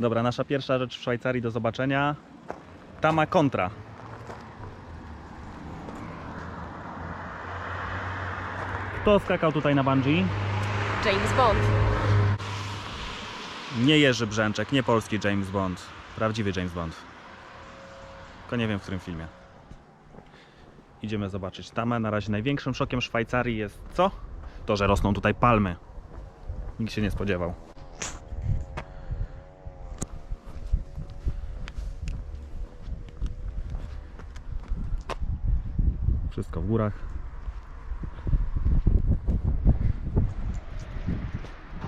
Dobra, nasza pierwsza rzecz w Szwajcarii do zobaczenia. Tama kontra. Kto skakał tutaj na bungee? James Bond. Nie Jerzy Brzęczek, nie polski James Bond. Prawdziwy James Bond. Tylko nie wiem w którym filmie. Idziemy zobaczyć tamę. Na razie największym szokiem Szwajcarii jest co? To, że rosną tutaj palmy. Nikt się nie spodziewał. Wszystko w górach.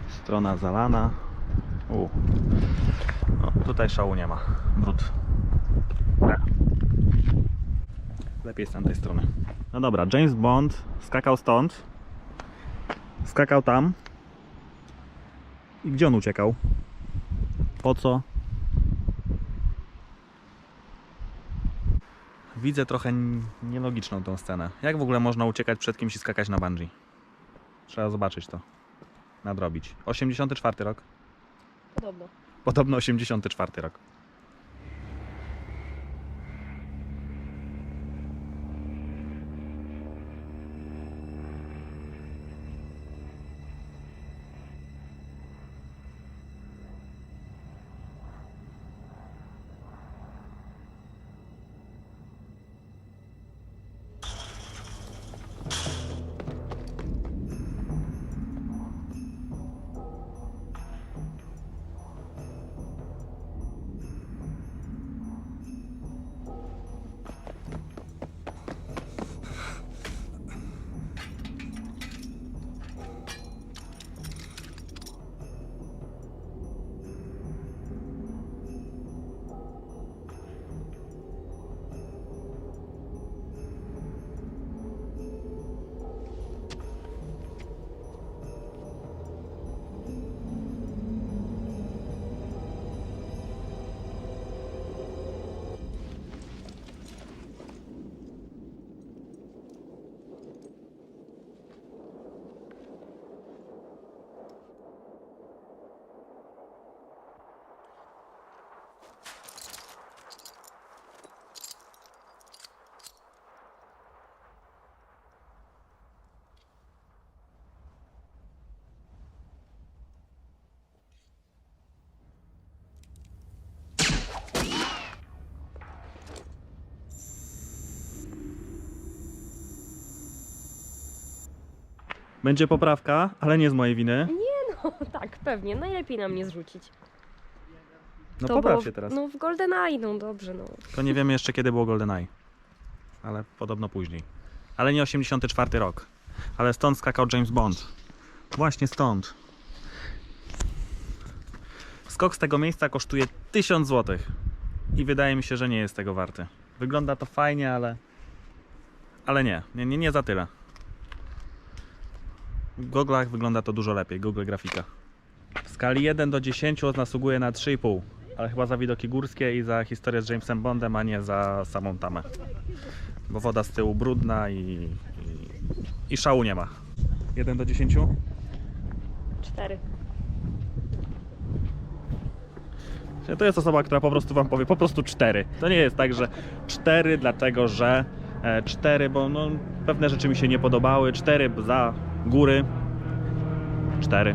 Strona zalana. U. No, tutaj szału nie ma. Brud. Lepiej z tamtej strony. No dobra, James Bond skakał stąd. Skakał tam. I gdzie on uciekał? Po co? Widzę trochę nielogiczną tą scenę. Jak w ogóle można uciekać przed kimś i skakać na bungee? Trzeba zobaczyć to. Nadrobić. 84 rok. Podobno. Podobno 84 rok. Będzie poprawka, ale nie z mojej winy. No tak, pewnie. Najlepiej nam nie zrzucić. No to popraw było, się teraz. No w GoldenEye, no dobrze, no. To nie wiemy jeszcze kiedy było GoldenEye. Ale podobno później. Ale nie 84 rok. Ale stąd skakał James Bond. Właśnie stąd. Skok z tego miejsca kosztuje 1000 zł. I wydaje mi się, że nie jest tego warty. Wygląda to fajnie, ale. Ale nie, nie, nie, nie za tyle. Goglach wygląda to dużo lepiej. Google grafika. W skali 1 do 10 zasługuje na 3,5. Ale chyba za widoki górskie i za historię z Jamesem Bondem, a nie za samą tamę. Bo woda z tyłu brudna i, i, i szału nie ma. 1 do 10? Cztery. To jest osoba, która po prostu wam powie po prostu 4. To nie jest tak, że 4 dlatego, że 4, bo no, pewne rzeczy mi się nie podobały. 4 za góry. 4.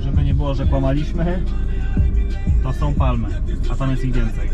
Żeby nie było, że kłamaliśmy, to są palmy, a tam jest ich więcej.